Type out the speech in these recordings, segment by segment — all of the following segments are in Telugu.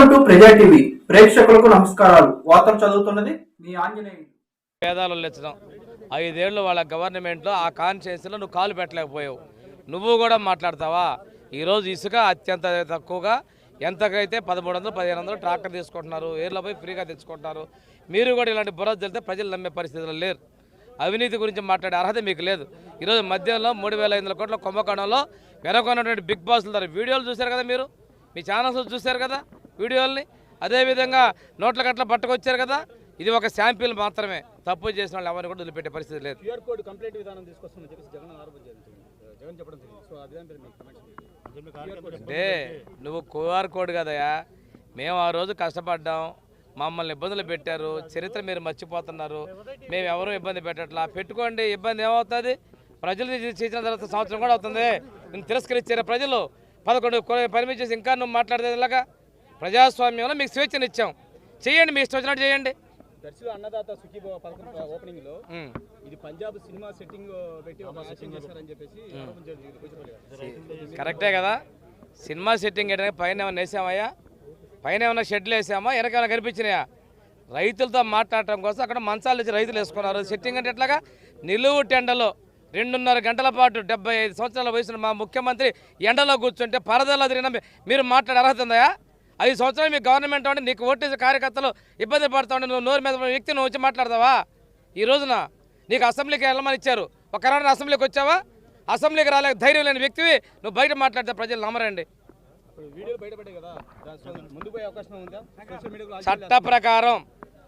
వెల్కమ్ టు ప్రజా టీవీ ప్రేక్షకులకు నమస్కారాలు. వార్తలు చదువుతున్నది మీ ఆంజనేయులు. పేదాలు లెచ్చడం. ఐదేళ్ళు వాళ్ళ గవర్నమెంట్లో ఆ కాన్స్టిట్యూన్సీలో నువ్వు కాలు పెట్టలేకపోయావు. నువ్వు కూడా మాట్లాడతావా? ఈరోజు ఇసుక అత్యంత తక్కువగా ఎంతకైతే పదమూడు వందలు పదిహేను వందలు ట్రాక్టర్ తీసుకుంటున్నారు ఏర్లో పోయి ఫ్రీగా తెచ్చుకుంటున్నారు. మీరు కూడా ఇలాంటి బుర్ర తెలితే ప్రజలు నమ్మే పరిస్థితులు లేరు. అవినీతి గురించి మాట్లాడే అర్హత మీకు లేదు. ఈరోజు మధ్యలో మూడు వేల ఐదు వందల కోట్ల కుంభకోణంలో వెనకొన్నటువంటి బిగ్ బాస్ల ద్వారా వీడియోలు చూశారు కదా మీరు? మీ ఛానల్స్ చూశారు కదా? వీడియోల్ని. అదేవిధంగా నోట్ల గట్ల పట్టుకొచ్చారు కదా ఇది ఒక శాంపిల్ మాత్రమే. తప్పు చేసిన వాళ్ళు ఎవరిని కూడా వదిలిపెట్టే పరిస్థితి లేదు. అంటే నువ్వు క్యూఆర్ కోడ్ కదయా మేము ఆ రోజు కష్టపడ్డాం. మమ్మల్ని ఇబ్బందులు పెట్టారు. చరిత్ర మీరు మర్చిపోతున్నారు. మేము ఎవరు ఇబ్బంది పెట్టట్లా. పెట్టుకోండి. ఇబ్బంది ఏమవుతుంది? ప్రజలు చేసిన తర్వాత సంవత్సరం కూడా అవుతుంది. నేను తిరస్కరించారు ప్రజలు పదకొండు పర్మిట్ చేసి ఇంకా నువ్వు మాట్లాడేది ఇలాగా ప్రజాస్వామ్యంలో మీకు స్వేచ్ఛను ఇచ్చాం చేయండి మీ ఇష్టం వచ్చినట్టు చేయండి. దర్శిలో అన్నదాత సుఖీభవ పథకం ఓపెనింగ్లో ఉమ్. ఇది పంజాబ్ సినిమా సెట్టింగ్ పెట్టి ఒక సెట్టింగ్ చేస్తారని చెప్పేసి ఆరోపణ జరిగింది కూచిపల్లి గారు. కరెక్టే కదా. సినిమా సెట్టింగ్ ఏంటంటే పైన ఏమైనా వేసామయ్యా? పైన ఏమైనా షెడ్లు వేసామా? వెనక ఏమైనా కనిపించినాయా? రైతులతో మాట్లాడటం కోసం అక్కడ మంచాలు ఇచ్చి రైతులు వేసుకున్నారు. సెట్టింగ్ అంటే ఎట్లాగా? నిలువు టెండలో రెండున్నర గంటల పాటు డెబ్బై ఐదు సంవత్సరాల వయసున్న మా ముఖ్యమంత్రి ఎండలో కూర్చుంటే పరదల్లో తిరిగిన మీరు మాట్లాడే అర్హత ఉందా? ఐదు సంవత్సరాలు మీ గవర్నమెంట్ ఉంటే నీకు ఓటేసే కార్యకర్తలు ఇబ్బంది పడుతూ ఉంటే నువ్వు నోరు మీద వ్యక్తి నువ్వు వచ్చి మాట్లాడతావా? ఈ రోజున నీకు అసెంబ్లీకి వెళ్ళమని ఇచ్చారు. ఒక కరోనా అసెంబ్లీకి వచ్చావా? అసెంబ్లీకి రాలేక ధైర్యం లేని వ్యక్తివి నువ్వు బయట మాట్లాడితే ప్రజలు నమ్మరండి. చట్ట ప్రకారం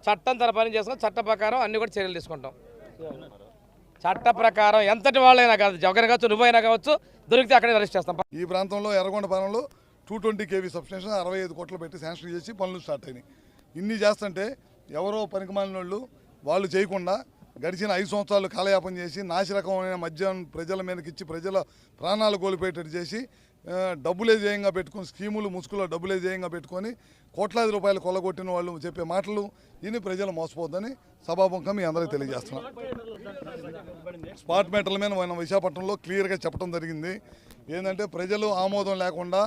చట్టం తన పని చేసుకుని చట్ట ప్రకారం అన్ని కూడా చర్యలు తీసుకుంటాం. చట్ట ప్రకారం ఎంతటి వాళ్ళైనా కాదు జగన్ కావచ్చు నువ్వైనా కావచ్చు దొరికితే అక్కడే అరెస్ట్ చేస్తాం. ఈ ప్రాంతంలో ఎర్రగొండపాలెంలో టూ ట్వంటీ కేవీ సబ్స్టేషన్ అరవై ఐదు కోట్లు పెట్టి శాంక్షన్ చేసి పనులు స్టార్ట్ అయినాయి. ఇన్ని చేస్తుంటే ఎవరో పనికిమాలిన వాళ్ళు వాళ్ళు చేయకుండా గడిచిన ఐదు సంవత్సరాలు కాలయాపన చేసి నాశరకమైన మద్యం ప్రజల మీదకి ఇచ్చి ప్రజల ప్రాణాలు కోల్పోయేటట్టు చేసి డబ్బులే జయంగా పెట్టుకుని స్కీములు ముసుగులో డబ్బులే జయంగా పెట్టుకొని కోట్లాది రూపాయలు కొల్లగొట్టిన వాళ్ళు చెప్పే మాటలు ఇన్ని ప్రజలు మోసపోద్దని సభాముఖం మీ అందరికీ తెలియజేస్తున్నాం. స్పాట్ మీటర్ల మీద మన విశాఖపట్నంలో క్లియర్గా చెప్పడం జరిగింది. ఏంటంటే ప్రజలు ఆమోదం లేకుండా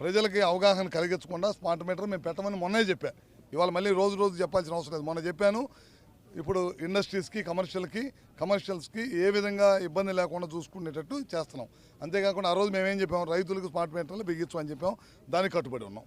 ప్రజలకి అవగాహన కలిగించకుండా స్మార్ట్ మీటర్ మేము పెట్టమని మొన్నే చెప్పా. ఇవాళ మళ్ళీ రోజు రోజు చెప్పాల్సిన అవసరం లేదు. మొన్న చెప్పాను ఇప్పుడు ఇండస్ట్రీస్కి కమర్షియల్కి కమర్షియల్స్కి ఏ విధంగా ఇబ్బంది లేకుండా చూసుకునేటట్టు చేస్తున్నాం. అంతేకాకుండా ఆ రోజు మేమేం చెప్పాం రైతులకు స్మార్ట్ మీటర్లు బిగించు అని చెప్పాం. దానికి కట్టుబడి ఉన్నాం.